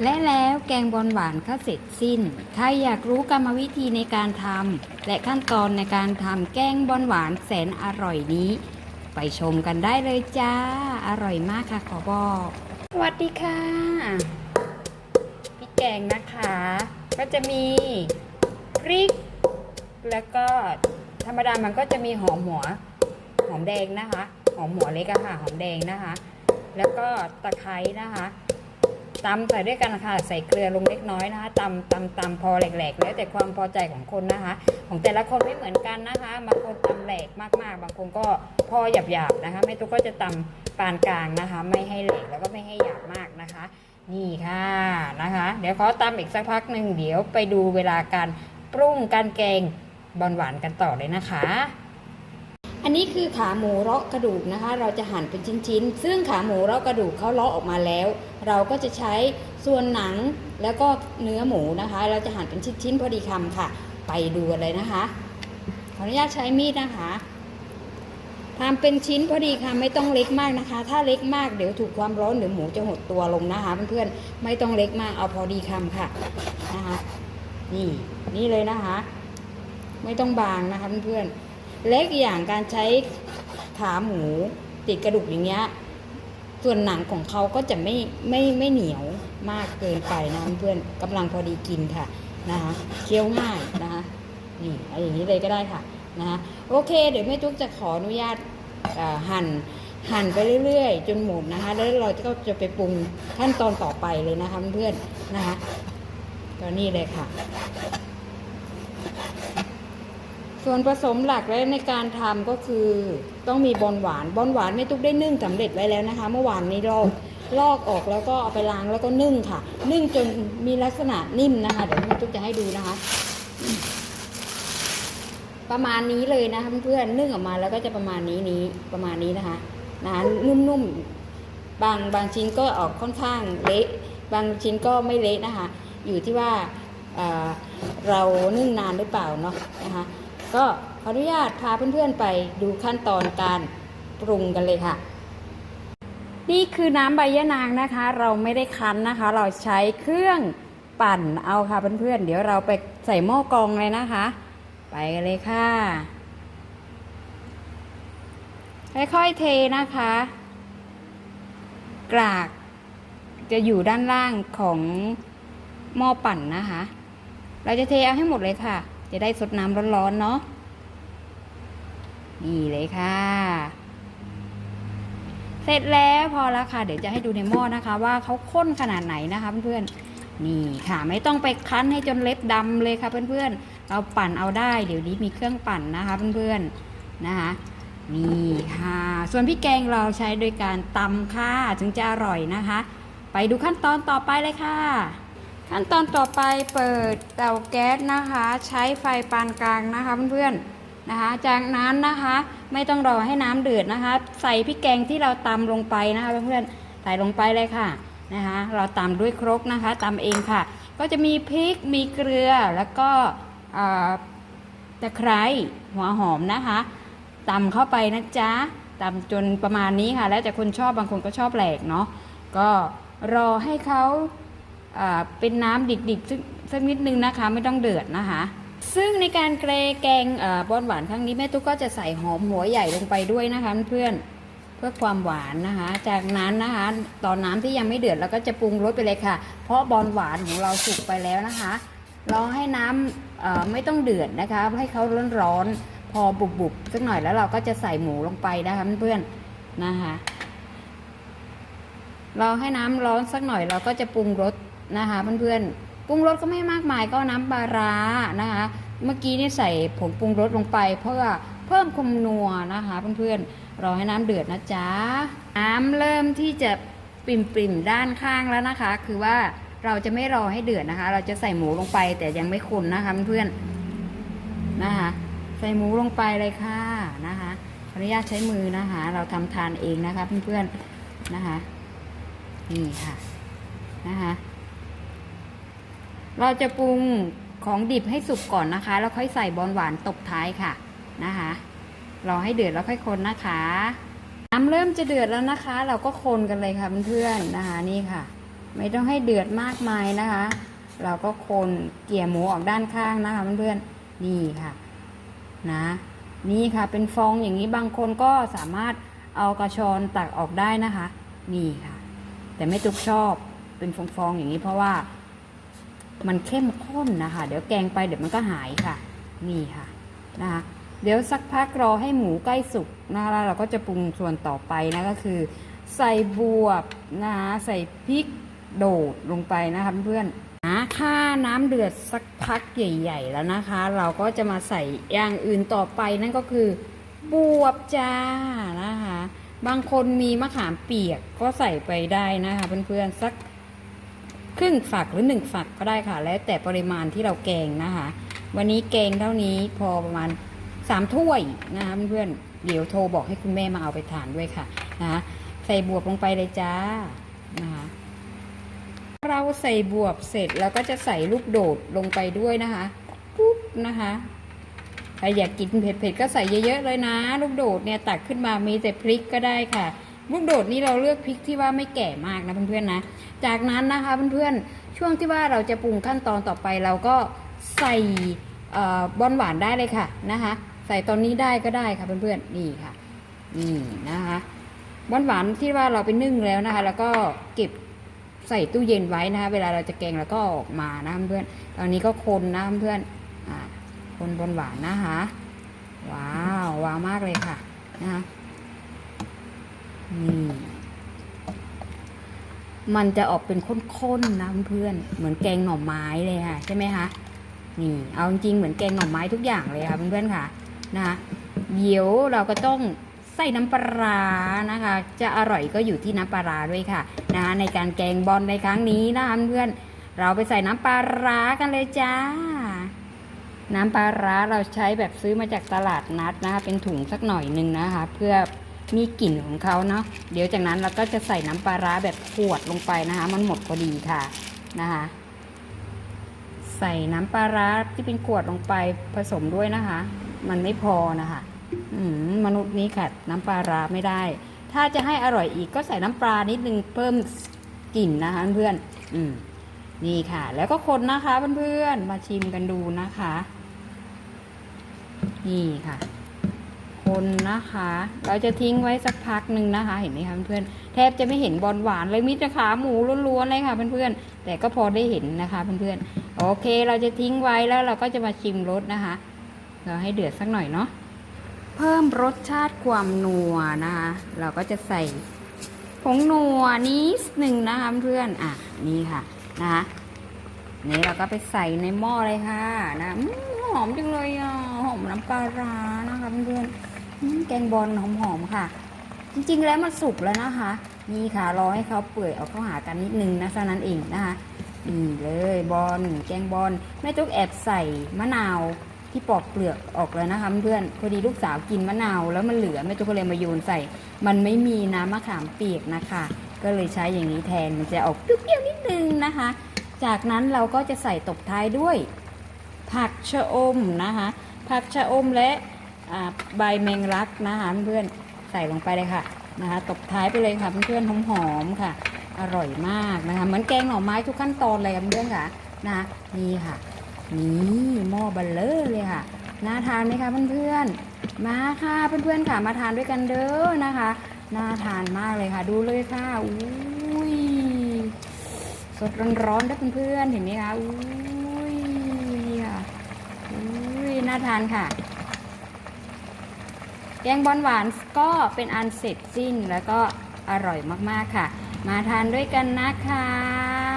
และแล้วแกงบอลหวานก็เสร็จสิ้น ถ้าอยากรู้กรรมวิธีในการทำและขั้นตอนในการทำแกงบอลหวานแสนอร่อยนี้ ไปชมกันได้เลยจ้า อร่อยมากค่ะขอบอกสวัสดีค่ะพี่แกงนะคะ ก็จะมีพริก แล้วก็ธรรมดามันก็จะมีหอมหัวหอมแดงนะคะ หอมหัวเล็กอะค่ะ หอมแดงนะคะ แล้วก็ตะไคร้นะคะ ตำใส่ด้วยกันค่ะ ใส่เกลือลงเล็กน้อยนะคะตำตำตำพอแหลกๆ แล้วแต่ความพอใจของคนนะคะ ของแต่ละคนไม่เหมือนกันนะคะบางคนตำแหลกมากๆ บางคนก็พอหยาบๆนะคะแม่ตุ๊กก็จะตำปานกลางนะคะ ไม่ให้แหลกแล้วก็ไม่ให้หยาบมากนะคะ นี่ค่ะนะคะ เดี๋ยวขอตำอีกสักพักหนึ่งเดี๋ยวไปดูเวลาการปรุงการแกงบอลหวานกันต่อเลยนะคะ อันนี้คือขาหมูเลาะกระดูกนะคะ เราจะหั่นเป็นชิ้นๆ ซึ่งขาหมูเลาะกระดูกเขาเลาะออกมาแล้ว เราก็จะใช้ส่วนหนังแล้วก็เนื้อหมูนะคะ เราจะหั่นเป็นชิ้นๆพอดีคำค่ะ ไปดูกันเลยนะคะ ขออนุญาตใช้มีดนะคะทำเป็นชิ้นพอดีค่ะไม่ต้องเล็กมากนะคะ ถ้าเล็กมากเดี๋ยวถูกความร้อนเดี๋ยวหมูจะหดตัวลงนะคะ เพื่อนๆไม่ต้องเล็กมากเอาพอดีคำค่ะนะคะนี่นี่เลยนะคะ ไม่ต้องบางนะคะเพื่อนๆ เล็กอย่างการใช้ขาหมูติดกระดูกอย่างเงี้ย ส่วนหนังของเขาก็จะไม่ไม่ไม่เหนียวมากเกินไปนะเพื่อนกำลังพอดีกินค่ะนะคะเคี้ยวง่ายนะคะนี่เอาอย่างนี้เลยก็ได้ค่ะนะคะโอเค เดี๋ยวแม่ตุ๊กจะขออนุญาตหั่นหั่นไปเรื่อยๆ จนหมดนะคะ แล้วเราก็จะไปปรุงขั้นตอนต่อไปเลยนะคะเพื่อนๆนะคะก็นี่เลยค่ะ ส่วนผสมหลักและในการทำก็คือต้องมีบอลหวานบอลหวานแม่ตุ๊กได้นึ่งสำเร็จไว้แล้วนะคะ เมื่อวานนี้ลอกลอกออกแล้วก็เอาไปล้างแล้วก็นึ่งค่ะ นึ่งจนมีลักษณะนิ่มนะคะ เดี๋ยวแม่ตุ๊กจะให้ดูนะคะ ประมาณนี้เลยนะคะเพื่อนๆนึ่งออกมาแล้วก็จะประมาณนี้นี้ประมาณนี้นะคะนะคะนุ่มๆบางบางชิ้นก็ออกค่อนข้างเละบางชิ้นก็ไม่เละนะคะ อยู่ที่ว่าเอ่อเรานึ่งนานหรือเปล่าเนาะนะคะ ก็ขออนุญาตพาเพื่อนๆไปดูขั้นตอนการปรุงกันเลยค่ะ นี่คือน้ำใบยะนางนะคะ เราไม่ได้คั้นนะคะ เราใช้เครื่องปั่นเอาค่ะเพื่อนๆเดี๋ยวเราไปใส่หม้อกองเลยนะคะ ไปกันเลยค่ะค่อยๆเทนะคะ กรากจะอยู่ด้านล่างของหม้อปั่นนะคะ เราจะเทเอาให้หมดเลยค่ะ จะได้สดน้ำร้อนๆเนาะนี่เลยค่ะ เสร็จแล้วพอแล้วค่ะ เดี๋ยวจะให้ดูในหม้อนะคะ ว่าเขาข้นขนาดไหนนะคะเพื่อนๆนี่ค่ะ ไม่ต้องไปคั้นให้จนเล็บดำเลยค่ะเพื่อนๆเราปั่นเอาได้ เดี๋ยวนี้มีเครื่องปั่นนะคะเพื่อนๆนะคะนี่ค่ะ ส่วนพริกแกงเราใช้โดยการตำค่ะถึงจะอร่อยนะคะ ไปดูขั้นตอนต่อไปเลยค่ะ ขั้นตอนต่อไปเปิดเตาแก๊สนะคะ ใช้ไฟปานกลางนะคะเพื่อนๆนะคะ จากนั้นนะคะไม่ต้องรอให้น้ำเดือดนะคะ ใส่พริกแกงที่เราตำลงไปนะคะเพื่อนๆใส่ลงไปเลยค่ะนะคะ เราตำด้วยครกนะคะตำเองค่ะ ก็จะมีพริกมีเกลือแล้วก็ตะไคร้หัวหอมนะคะตำเข้าไปนะจ๊ะตำจนประมาณนี้ค่ะ แล้วแต่คนชอบบางคนก็ชอบแหลกเนาะก็รอให้เขา เป็นน้ำดิกๆสักสักนิดนึงนะคะ ไม่ต้องเดือดนะคะ ซึ่งในการเกรแกงอบอนหวานครั้งนี้แม่ตุ๊กก็จะใส่หอมหัวใหญ่ลงไปด้วยนะคะเพื่อนเพื่อความหวานนะคะ จากนั้นนะคะ ตอนน้ำที่ยังไม่เดือดเราก็จะปรุงรสไปเลยค่ะ เพราะบอนหวานของเราสุกไปแล้วนะคะรอให้น้ำเอ่อไม่ต้องเดือดนะคะ ให้เขาร้อนๆพอบุบๆสักหน่อยแล้วเราก็จะใส่หมูลงไปนะคะเพื่อนนะคะ เราให้น้ำร้อนสักหน่อยเราก็จะปรุงรส นะคะเพื่อนๆปรุงรสก็ไม่มากมายก็น้ำปลาร้านะคะ เมื่อกี้นี่ใส่ผงปรุงรสลงไป เพื่อเพิ่มความนัวนะคะเพื่อนๆรอให้น้ำเดือดนะจ๊ะน้ำเริ่มที่จะปริ่มๆด้านข้างแล้วนะคะ คือว่าเราจะไม่รอให้เดือดนะคะ เราจะใส่หมูลงไปแต่ยังไม่คนนะคะเพื่อนๆนะคะ ใส่หมูลงไปเลยค่ะนะคะขออนุญาตใช้มือนะคะ เราทำทานเองนะคะเพื่อนๆนะคะ นี่ค่ะนะคะ เราจะปรุงของดิบให้สุกก่อนนะคะ แล้วค่อยใส่บอลหวานตบท้ายค่ะนะคะรอให้เดือดแล้วค่อยคนนะคะ น้ำเริ่มจะเดือดแล้วนะคะ เราก็คนกันเลยค่ะเพื่อนๆนะคะนี่ค่ะ ไม่ต้องให้เดือดมากมายนะคะ เราก็คนเกี่ยหมูออกด้านข้างนะคะเพื่อนๆนี่ค่ะนะ นี่ค่ะเป็นฟองอย่างนี้บางคนก็สามารถเอากระชอนตักออกได้นะคะ นี่ค่ะ แต่ไม่ตุกชอบเป็นฟองๆอย่างนี้เพราะว่า มันเข้มข้นนะคะ เดี๋ยวแกงไปเดี๋ยวมันก็หายค่ะ นี่ค่ะนะคะเดี๋ยวสักพักรอให้หมูใกล้สุกนะคะแล้วเราก็จะปรุงส่วนต่อไปนะก็คือ ใส่บวบนะคะใส่พริกโดดลงไปนะคะเพื่อนนะถ้าน้ำเดือดสักพักใหญ่ ๆ แล้วนะคะ เราก็จะมาใส่อย่างอื่นต่อไปนั่นก็คือบวบจ้านะคะ บางคนมีมะขามเปียกก็ใส่ไปได้นะคะเพื่อนๆสัก ครึ่งฝักหรือหนึ่งฝักก็ได้ค่ะ แล้วแต่ปริมาณที่เราแกงนะคะ วันนี้แกงเท่านี้พอประมาณสามถ้วยนะคะเพื่อนๆเดี๋ยวโทรบอกให้คุณแม่มาเอาไปทานด้วยค่ะนะคะใส่บวบลงไปเลยจ้านะคะเราใส่บวบเสร็จเราก็จะใส่ลูกโดดลงไปด้วยนะคะปุ๊บนะคะใครอยากกินเผ็ดๆก็ใส่เยอะๆเลยนะ ลูกโดดเนี่ยตักขึ้นมามีแต่พริกก็ได้ค่ะ ลูกโดดนี่เราเลือกพริกที่ว่าไม่แก่มากนะเพื่อนๆนะ จากนั้นนะคะเพื่อนๆ ช่วงที่ว่าเราจะปรุงขั้นตอนต่อไปเราก็ใส่เอ่อบอนหวานได้เลยค่ะนะคะ ใส่ตอนนี้ได้ก็ได้ค่ะเพื่อนๆนี่ค่ะนี่นะคะบอนหวานที่ว่าเราไปนึ่งแล้วนะคะ แล้วก็เก็บใส่ตู้เย็นไว้นะคะ เวลาเราจะแกงแล้วก็ออกมานะเพื่อนตอนนี้ก็คนนะเพื่อนอ่าคนบอนหวานนะคะว้าวว้าวมากเลยค่ะนะคะ นี่มันจะออกเป็นข้นๆนะเพื่อนๆเหมือนแกงหน่อไม้เลยค่ะ ใช่ไหมคะนี่เอาจริงๆเหมือนแกงหน่อไม้ทุกอย่างเลยค่ะเพื่อนๆค่ะนะคะเดี๋ยวเราก็ต้องใส่น้ำปลาร้านะคะ จะอร่อยก็อยู่ที่น้ำปลาร้าด้วยค่ะนะคะในการแกงบอลในครั้งนี้นะคะเพื่อนเราไปใส่น้ำปลาร้ากันเลยจ้า น้ำปลาร้าเราใช้แบบซื้อมาจากตลาดนัดนะคะ เป็นถุงสักหน่อยหนึ่งนะคะ เพื่อ มีกลิ่นของเขาเนาะเดี๋ยวจากนั้นเราก็จะใส่น้ำปลาร้าแบบขวดลงไปนะคะ มันหมดพอดีค่ะนะคะ ใส่น้ำปลาร้าที่เป็นขวดลงไปผสมด้วยนะคะ มันไม่พอนะคะอืมมนุษย์นี้ขัดน้ำปลาร้าไม่ได้ ถ้าจะให้อร่อยอีกก็ใส่น้ำปลานิดนึงเพิ่มกลิ่นนะคะ เพื่อนอืมนี่ค่ะ แล้วก็คนนะคะเพื่อนๆมาชิมกันดูนะคะ นี่ค่ะ คนนะคะ เราจะทิ้งไว้สักพักหนึ่งนะคะ เห็นไหมคะเพื่อนแทบจะไม่เห็นบอลหวานเลยมีแต่ขาหมูล้วนๆเลยค่ะเพื่อนๆแต่ก็พอได้เห็นนะคะเพื่อนๆโอเค เราจะทิ้งไว้แล้วเราก็จะมาชิมรสนะคะ เราให้เดือดสักหน่อยเนาะเพิ่มรสชาติความนัวนะคะ เราก็จะใส่ผงนัวนิดหนึ่งนะคะเพื่อนอะนี่ค่ะนะคะนี่เราก็ไปใส่ในหม้อเลยค่ะนะหอมจังเลยอะหอมน้ำปลาร้านะคะเพื่อนๆ แกงบอลหอมๆค่ะ จริงๆแล้วมันสุกแล้วนะคะ นี่ค่ะรอให้เขาเปื่อยเอาเข้าหากันนิดนึงนะเท่านั้นเองนะคะนี่เลยบอลแกงบอลแม่ตุ๊กแอบใส่มะนาวที่ปอกเปลือกออกเลยนะคะเพื่อนพอดีลูกสาวกินมะนาวแล้วมันเหลือแม่ตุ๊กก็เลยมาโยนใส่ มันไม่มีน้ำมะขามเปียกนะคะ ก็เลยใช้อย่างนี้แทนมันจะออกเปรี้ยวๆนิดนึงนะคะ จากนั้นเราก็จะใส่ตบท้ายด้วย ผักชะอมนะคะ ผักชะอมและ ใบแมงลักนะคะเพื่อนใส่ลงไปเลยค่ะนะคะตบท้ายไปเลยค่ะเพื่อนๆหอมๆค่ะ อร่อยมากนะคะเหมือนแกงหน่อไม้ทุกขั้นตอนเลยเพื่อนค่ะนะคะนี่ค่ะนี่หม้อบัลเลอร์เลยค่ะน่าทานไหมคะเพื่อนๆมาค่ะเพื่อนๆค่ะมาทานด้วยกันเด้อนะคะน่าทานมากเลยค่ะ ดูเลยค่ะอุ้ยสดร้อนๆด้วยเพื่อนๆเห็นไหมคะอุ้ยค่ะอุ้ยน่าทานค่ะ แกงบอลหวานก็เป็นอันเสร็จสิ้นแล้วก็อร่อยมากๆค่ะ มาทานด้วยกันนะคะ